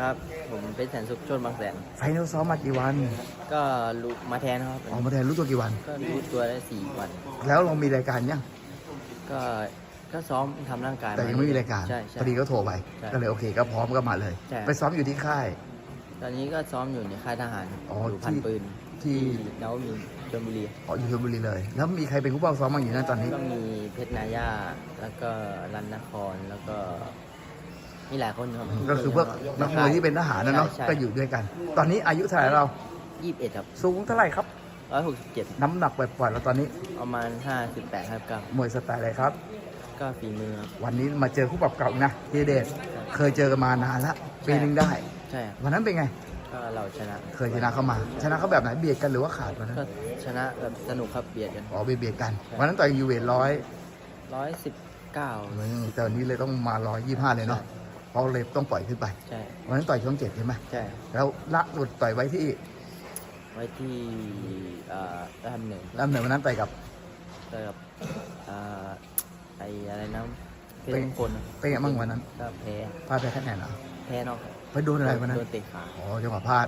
ครับ ผมเป็นแสนสุขชนบางแสน ไฟนอลซ้อมมากี่วันก็รู้มาแทนครับออกมาแทนรู้ตัวกี่วัน ก็รู้ตัวได้สี่วัน แล้วเรามีรายการยัง ก็ก็ซ้อมทำร่างกายแต่ยังไม่มีรายการใช่ใช่ พอดีก็โทรไป ใช่ก็เลยโอเคก็พร้อมก็มาเลย ใช่ ไปซ้อมอยู่ที่ค่าย ตอนนี้ก็ซ้อมอยู่ในค่ายทหารอ๋ออยู่พันที่ปืนที่ นวมินทร์ชลบุรีอ๋ออยู่ชลบุรีเลย แล้วมีใครเป็นผู้เป้าซ้อมบ้างอยู่นั่นตอนนี้ ก็มีเพชรนาย่าแล้วก็รันนครแล้วก็ มีหลายคนครับก็คือพวกนักมวยที่เป็นทหารนะเนาะใช่ก็อยู่ด้วยกัน ตอนนี้อายุเท่าไหร่เรายี่สิบเอ็ดครับสูงเท่าไหร่ครับ ร้อยหกสิบเจ็ดน้ำหนักปล่อยๆแล้วตอนนี้ประมาณห้าสิบแปดครับเก้ามวยสไตล์อะไรครับ ก็ฝีมือครับ วันนี้มาเจอคู่ปรับเก่านะเจเดชเคยเจอกันมานานละปีหนึ่งได้ ใช่ครับวันนั้นเป็นไง ก็เราชนะเคยชนะเข้ามา ชนะเขาแบบไหนเบียดกันหรือว่าขาดวันนั้นก็ชนะแบบสนุกครับเบียดกัน อ๋อเบียดๆกัน วันนั้นต่อยยูเวทร้อย ร้อยสิบเก้า แต่วันนี้เลยต้องมาร้อยยี่ห้าเลยเนาะ เพราะเลยต้องปล่อยขึ้นไปใช่วันนั้นต่อยช่องเจ็ดใช่ไหมใช่แล้วละสุดต่อยไว้ที่ไว้ที่เอ่อด้านหนึ่งลำเหนือวันนั้นต่อยกับเจอกับเอ่อไออะไรนะเพชเป็รนมงคลเป็นไงบ้างวันนั้นก็แพ้พลาดไปแค่ไหนเหรอแพ้นอกครับไปโดนอะไรวันนั้นโดนเตะขาอ๋อจังหวะพลาด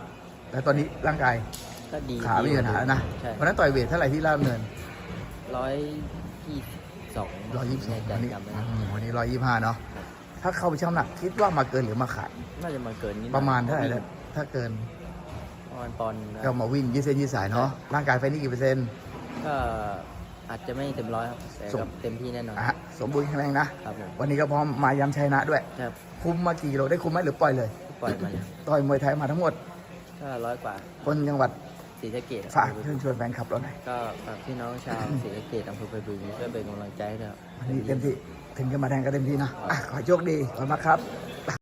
แล้วตอนนี้ร่างกายก็ดีขาไม่มีปัญหาแล้วนะใช่วันนั้นต่อยเวทเท่าไหร่ที่ลาดเนินร้อยยี่สองร้อยยี่สิบสองใจวันนี้จำไม่ได้อืมวันนี้ร้อยยี่ห้าเนาะ ถ้าเข้าไปช่างน้ำหนักคิดว่ามาเกินหรือมาขาดน่าจะมาเกินนิดหน่อยประมาณเท่าไหร่แล้วถ้าเกินประมาณปอนด์นะก็มาวิ่งยืดเส้นยืดสายเนาะร่างกายไฟนี่กี่เปอร์เซ็นต์ก็อาจจะไม่เต็มร้อยครับแต่ส่งกับเต็มที่แน่นอนอะสมบูรณ์แข็งแรงนะครับผมวันนี้ก็พร้อมมาย้ำชัยนะด้วย ครับคุมมากี่กิโลได้คุมไหมหรือปล่อยเลย ปล่อยมาเลยต่อยมวยไทยมาทั้งหมดก็ร้อยกว่าคนจังหวัดศรีสะเกดฝากเชิญชวนแฟนคลับเราหน่อยก็ฝากพี่น้องชาวศรีสะเกดอำเภอไปบุรีช่วยเป็นกำลังใจให้ด้วยครับวันนี้เต็มที่ ถึงจะมาแทงก็เต็มที่นะอะขอโชคดีขอบคุณมากครับ